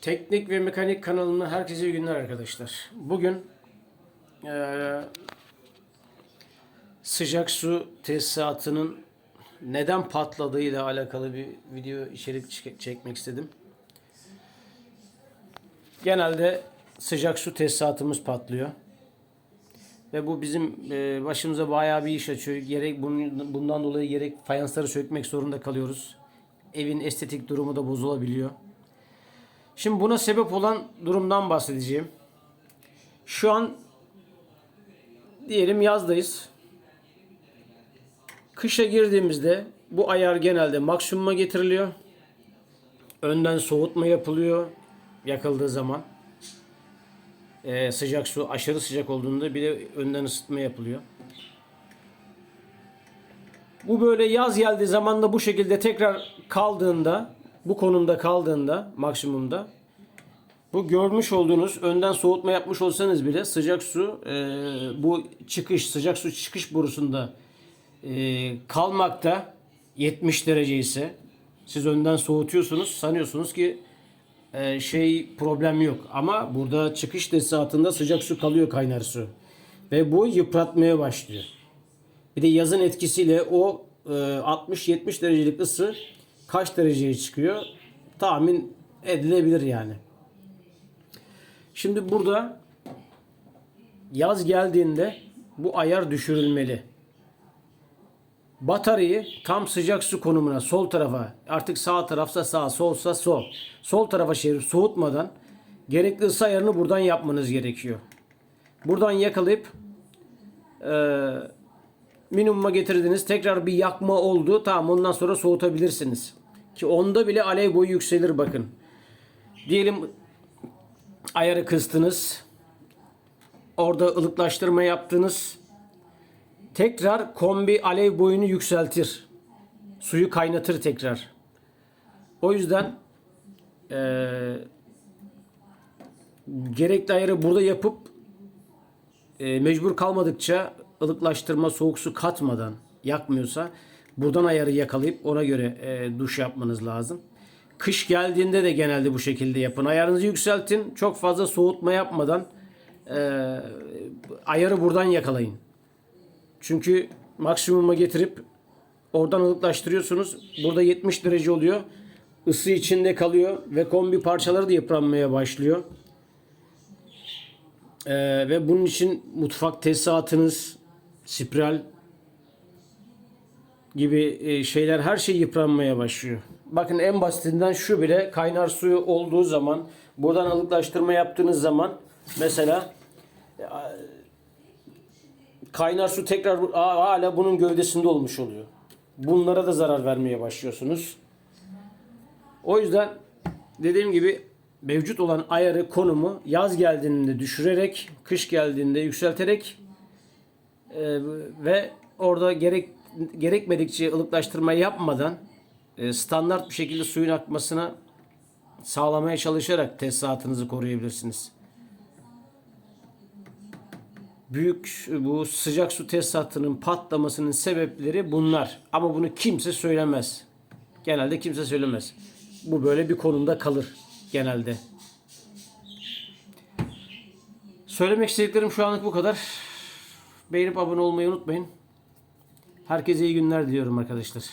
Teknik ve Mekanik kanalına herkese iyi günler arkadaşlar. Bugün eee, sıcak su tesisatının neden patladığıyla alakalı bir video içerik çek- çekmek istedim. Genelde sıcak su tesisatımız patlıyor. Ve bu bizim eee, başımıza bayağı bir iş açıyor. Gerek bundan dolayı gerek fayansları sökmek zorunda kalıyoruz. Evin estetik durumu da bozulabiliyor. Şimdi buna sebep olan durumdan bahsedeceğim. Şu an diyelim yazdayız. Kışa girdiğimizde bu ayar genelde maksimuma getiriliyor. Önden soğutma yapılıyor yakıldığı zaman. Ee, sıcak su aşırı sıcak olduğunda bir de önden ısıtma yapılıyor. Bu böyle yaz geldiği zaman da bu şekilde tekrar kaldığında, bu konumda kaldığında maksimumda bu görmüş olduğunuz önden soğutma yapmış olsanız bile sıcak su e, bu çıkış sıcak su çıkış borusunda e, kalmakta 70 derece ise siz önden soğutuyorsunuz sanıyorsunuz ki e, şey problem yok ama burada çıkış tesisatında sıcak su kalıyor kaynar su ve bu yıpratmaya başlıyor. Bir de yazın etkisiyle o e, 60-70 derecelik ısı kaç dereceye çıkıyor tahmin edilebilir yani. Şimdi burada yaz geldiğinde bu ayar düşürülmeli. Bataryayı tam sıcak su konumuna sol tarafa artık sağ tarafsa sağ solsa sol. Sol tarafa çevirip soğutmadan gerekli ısı ayarını buradan yapmanız gerekiyor. Buradan yakalayıp eee minimuma getirdiniz. Tekrar bir yakma oldu. Tamam ondan sonra soğutabilirsiniz. Ki onda bile alev boyu yükselir bakın. Diyelim ayarı kıstınız. Orada ılıklaştırma yaptınız. Tekrar kombi alev boyunu yükseltir. Suyu kaynatır tekrar. O yüzden eee gerekli ayarı burada yapıp e, mecbur kalmadıkça ılıklaştırma soğuk su katmadan yakmıyorsa buradan ayarı yakalayıp ona göre e, duş yapmanız lazım. Kış geldiğinde de genelde bu şekilde yapın. Ayarınızı yükseltin. Çok fazla soğutma yapmadan e, ayarı buradan yakalayın. Çünkü maksimuma getirip oradan ılıklaştırıyorsunuz. Burada 70 derece oluyor. Isı içinde kalıyor ve kombi parçaları da yıpranmaya başlıyor. Ee, ve bunun için mutfak tesisatınız, spiral gibi e, şeyler her şey yıpranmaya başlıyor. Bakın en basitinden şu bile kaynar suyu olduğu zaman buradan ılıklaştırma yaptığınız zaman mesela e, kaynar su tekrar hala bunun gövdesinde olmuş oluyor. Bunlara da zarar vermeye başlıyorsunuz. O yüzden dediğim gibi mevcut olan ayarı konumu yaz geldiğinde düşürerek, kış geldiğinde yükselterek e, ve orada gerek gerekmedikçe ılıklaştırma yapmadan e, standart bir şekilde suyun akmasına sağlamaya çalışarak tesisatınızı koruyabilirsiniz. Büyük bu sıcak su tesisatının patlamasının sebepleri bunlar. Ama bunu kimse söylemez. Genelde kimse söylemez. Bu böyle bir konumda kalır genelde. Söylemek istediklerim şu anlık bu kadar. Beğenip abone olmayı unutmayın. Herkese iyi günler diliyorum arkadaşlar.